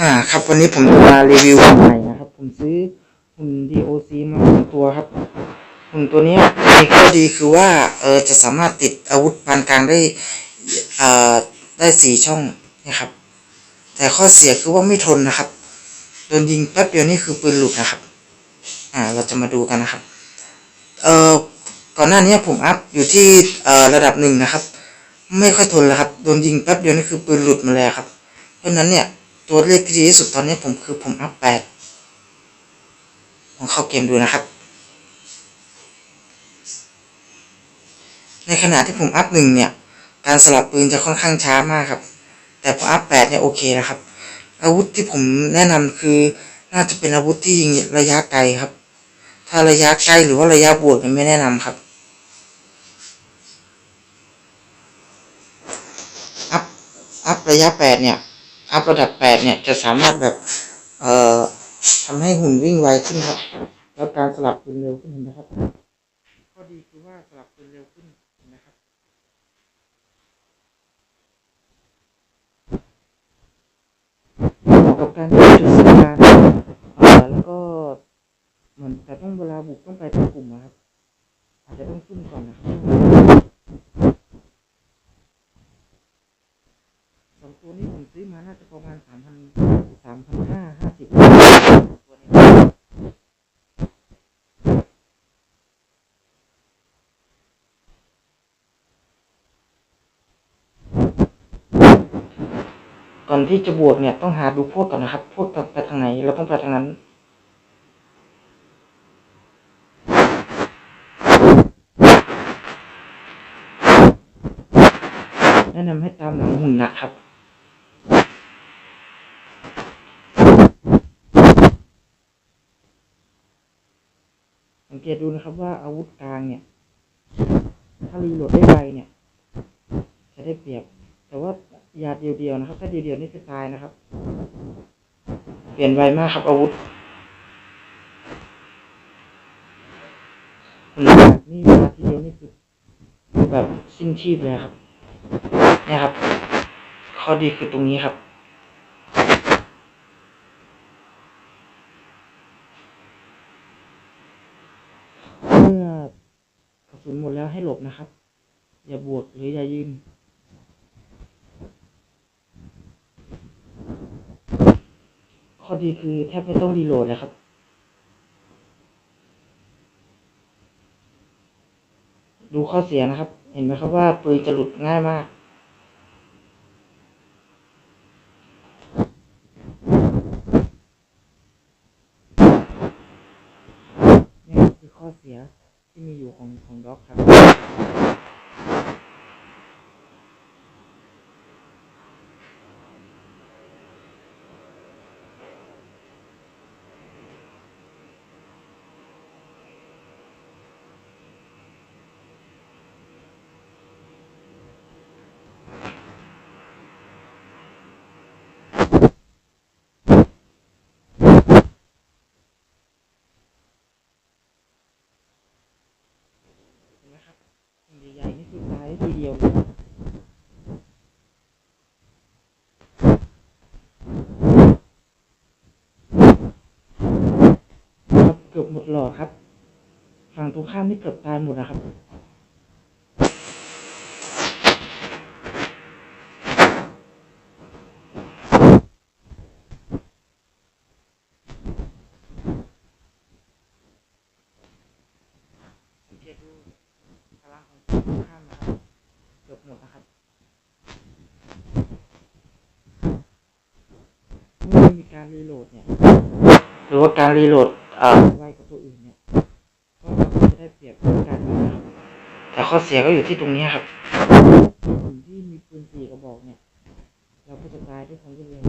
อ่า ครับวันนี้ผมจะมารีวิวหุ่นใหม่นะครับ ผมซื้อหุ่น DOC มาหนึ่งตัวครับหุ่นตัวนี้มีข้อดีคือว่าเออจะสามารถติดอาวุธปานกลางได้อ่าได้สี่ช่องนะครับ แต่ข้อเสียคือว่าไม่ทนนะครับโดนยิงแป๊บเดียวนี่คือปืนหลุดนะครับ อ่า เราจะมาดูกันนะครับ เอ่อก่อนหน้านี้ผมอัพอยู่ที่เอ่อระดับหนึ่งนะครับ ไม่ค่อยทนแล้วครับ โดนยิงแป๊บเดียวนี่คือปืนหลุดมาแล้วครับ เพราะนั้นเนี่ย ตัวเลขที่ดีที่สุดตอนนี้ผมคือผมอัพแปดลองเข้าเกมดูนะครับ ในขณะที่ผมอัพหนึ่งเนี่ย การสลับปืนจะค่อนข้างช้ามากครับ แต่พออัพแปดเนี่ยโอเคแล้วครับ อาวุธที่ผมแนะนำคือน่าจะเป็นอาวุธที่ยิงระยะไกลครับ ถ้าระยะใกล้หรือว่าระยะบวกเนี่ยไม่แนะนำครับ อัพอัพระยะแปดเนี่ย อัพระดับแปดเนี่ยจะสามารถแบบเอ่อทำให้หุ่นวิ่งไวขึ้นครับ แล้วการสลับปืนเร็วขึ้นเห็นไหมครับข้อดีคือว่าสลับปืนเร็วขึ้นเห็นไหมครับเหมาะกับการยิงจุดสำคัญเอ่อแล้วก็เหมือนแต่ต้องเวลาบุกต้องไปเป็นกลุ่มนะครับ อาจจะต้องซุ่มก่อนนะครับสองตัวนี้ผมซื้อมาน่าจะประมาณสามพันสามพันห้าห้าสิบตัวนี้ ก่อนที่จะบวกเนี่ยต้องหาดูพวกก่อนนะครับ พวกไปทางไหนเราต้องไปทางนั้น แนะนำให้ตามหลังหุ่นนะครับสังเกตดูนะครับว่าอาวุธกลางเนี่ย ถ้ารีโหลดได้ไวเนี่ย จะได้เปรียบแต่ว่า ยาเดียวๆนะครับ ถ้าเดียวๆนี่คือตายนะครับ เปลี่ยนไวมากครับอาวุธคุณแบบนี่มาทีเดียวนี่คือแบบสิ้นชีพเลยครับเนี่ยครับ ข้อดีคือตรงนี้ครับ เมื่อกระสุนหมดแล้วให้หลบนะครับ อย่าบวกหรืออย่ายืน ข้อดีคือแทบไม่ต้องรีโหลดเลยครับ ดูข้อเสียนะครับ เห็นไหมครับว่าปืนจะหลุดง่ายมาก นี่คือข้อเสียที่มีอยู่ของของด็อกครับ เห็นไหมครับสิ่งใหญ่ๆ นี่คือตายได้ทีเดียวยครับครับเกือบหมดหล่อครับ ฝั่งตรงข้ามนี่เกือบตายหมดนะครับเกตดูพลังของฝั่งตรงข้ามนะครับ เกือบหมดนะครับเมื่อไม่มีการรีโหลดเนี่ย ห รือว่าการรีโหลดเอ่อไวกว่าตัวอื่นเนี่ยก็เราก็จะได้เปรียบเรื่องการยิงนะครับแต่ข้อเสียก็อยู่ที่ตรงนี้ครับสิ่งที่มีปืนสี่กระบอกเนี่ย เราก็จะตายด้วยความรวดเร็ว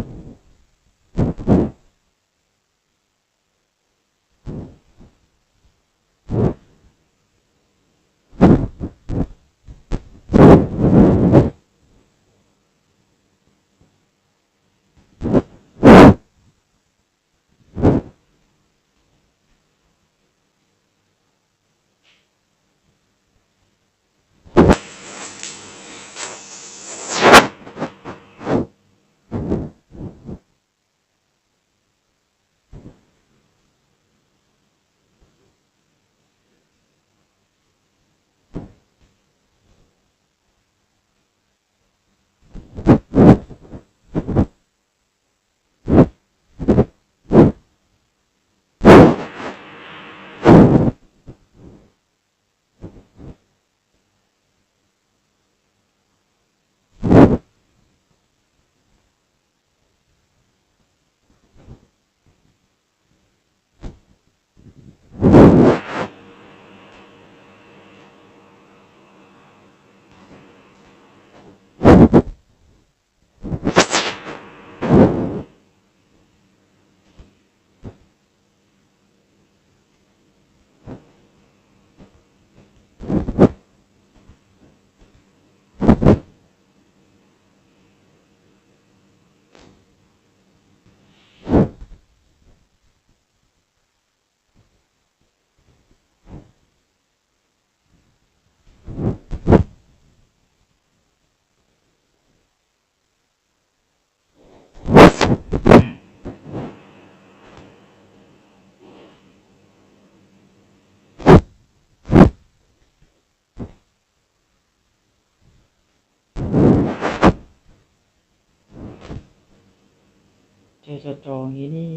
สตรองนี้นี่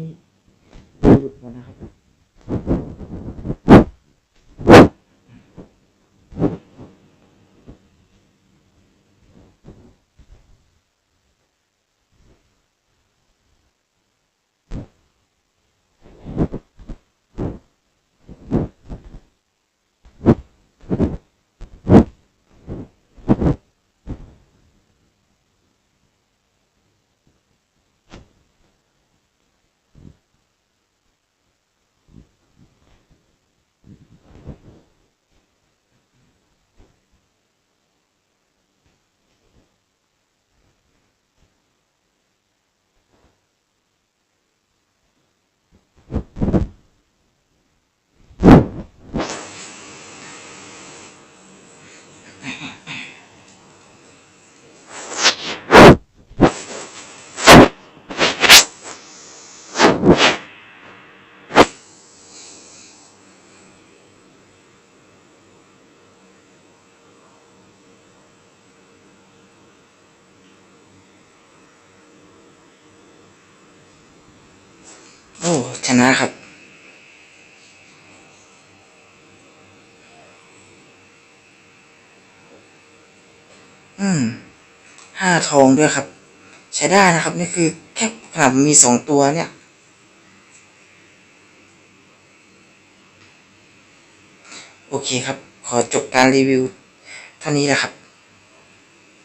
หลุดมานะครับ โอ้ ช นะครับ อืมห้าทองด้วยครับ ใช้ได้นะครับ นี่คือแค่ขนาดมีสองตัวเนี่ย โอเคครับ ขอจบการรีวิวเท่านี้แหละครับ